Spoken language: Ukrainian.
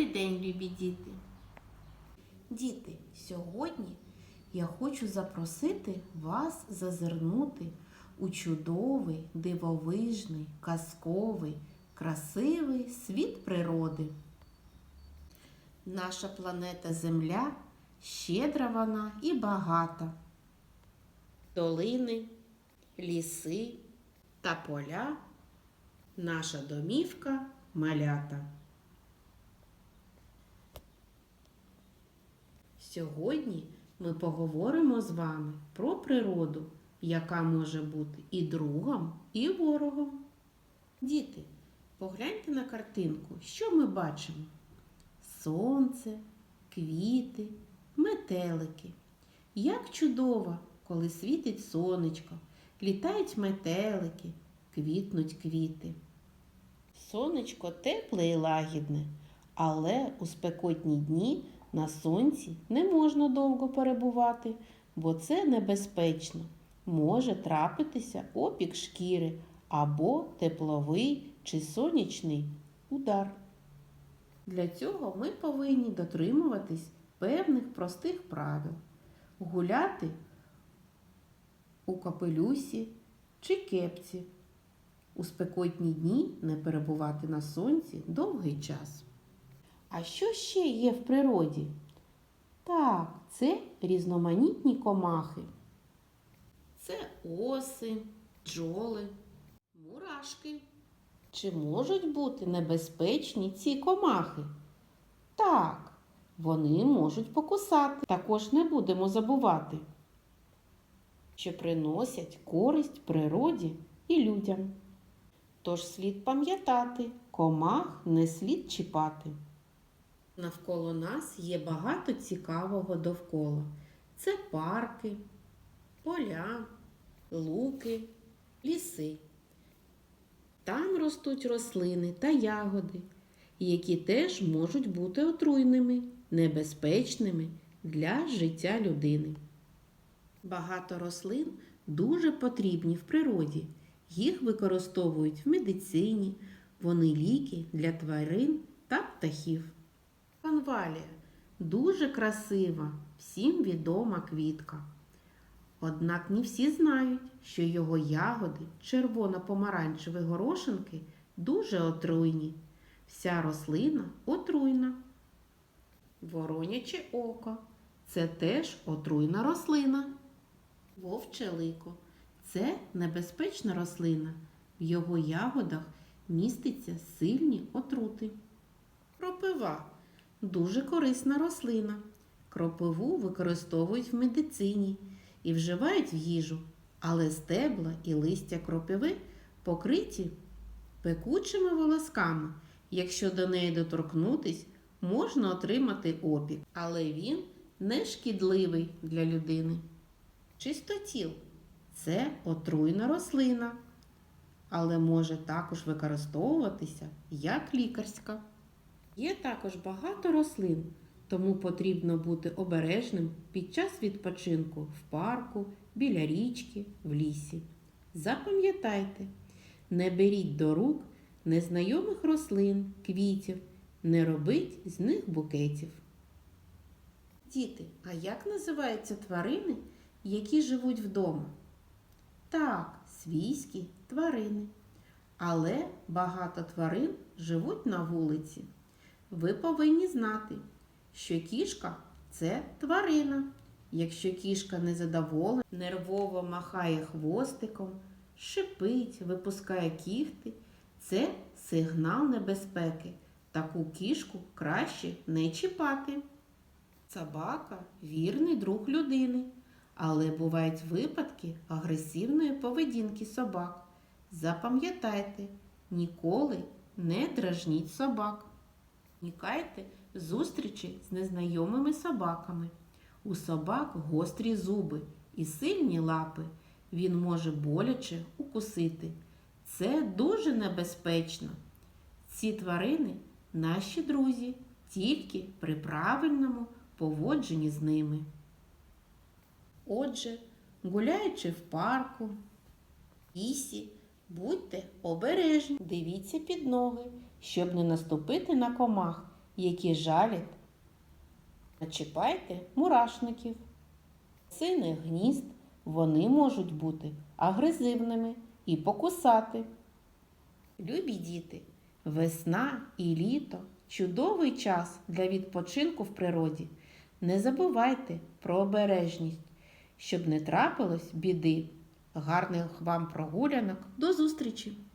Добрий день, любі діти. Діти, сьогодні я хочу запросити вас зазирнути у чудовий, дивовижний, казковий, красивий світ природи. Наша планета Земля щедра вона і багата. Долини, ліси та поля наша домівка малята. Сьогодні ми поговоримо з вами про природу, яка може бути і другом, і ворогом. Діти, погляньте на картинку, що ми бачимо? Сонце, квіти, метелики. Як чудово, коли світить сонечко, літають метелики, квітнуть квіти. Сонечко тепле і лагідне, але у спекотні дні на сонці не можна довго перебувати, бо це небезпечно. Може трапитися опік шкіри або тепловий чи сонячний удар. Для цього ми повинні дотримуватись певних простих правил, гуляти у капелюсі чи кепці. У спекотні дні не перебувати на сонці довгий час. А що ще є в природі? Так, це різноманітні комахи. Це оси, бджоли, мурашки. Чи можуть бути небезпечні ці комахи? Так, вони можуть покусати. Також не будемо забувати, що приносять користь природі і людям. Тож слід пам'ятати, комах не слід чіпати. Навколо нас є багато цікавого довкола. Це парки, поля, луки, ліси. Там ростуть рослини та ягоди, які теж можуть бути отруйними, небезпечними для життя людини. Багато рослин дуже потрібні в природі. Їх використовують в медицині, вони ліки для тварин та птахів. Канвалія дуже красива, всім відома квітка. Однак не всі знають, що його ягоди, червоно-помаранчеві горошинки, дуже отруйні. Вся рослина отруйна. Вороняче око це теж отруйна рослина. Вовче лико це небезпечна рослина. В його ягодах міститься сильні отрути. Кропива дуже корисна рослина. Кропиву використовують в медицині і вживають в їжу, але стебла і листя кропиви покриті пекучими волосками. Якщо до неї доторкнутись, можна отримати опік, але він не шкідливий для людини. Чистотіл це отруйна рослина, але може також використовуватися як лікарська. Є також багато рослин, тому потрібно бути обережним під час відпочинку в парку, біля річки, в лісі. Запам'ятайте, не беріть до рук незнайомих рослин, квітів, не робіть з них букетів. Діти, а як називаються тварини, які живуть вдома? Так, свійські тварини. Але багато тварин живуть на вулиці. Ви повинні знати, що кішка це тварина. Якщо кішка незадоволена, нервово махає хвостиком, шипить, випускає кіхти, це сигнал небезпеки. Таку кішку краще не чіпати. Собака вірний друг людини, але бувають випадки агресивної поведінки собак. Запам'ятайте, ніколи не дражніть собак. Уникайте зустрічі з незнайомими собаками. У собак гострі зуби і сильні лапи. Він може боляче укусити. Це дуже небезпечно. Ці тварини наші друзі, тільки при правильному поводженні з ними. Отже, гуляючи в парку, лісі, будьте обережні, дивіться під ноги, щоб не наступити на комах, які жалять. Начіпайте мурашників. Синих гнізд вони можуть бути агресивними і покусати. Любі діти, весна і літо чудовий час для відпочинку в природі. Не забувайте про обережність, щоб не трапилось біди. Гарних вам прогулянок. До зустрічі!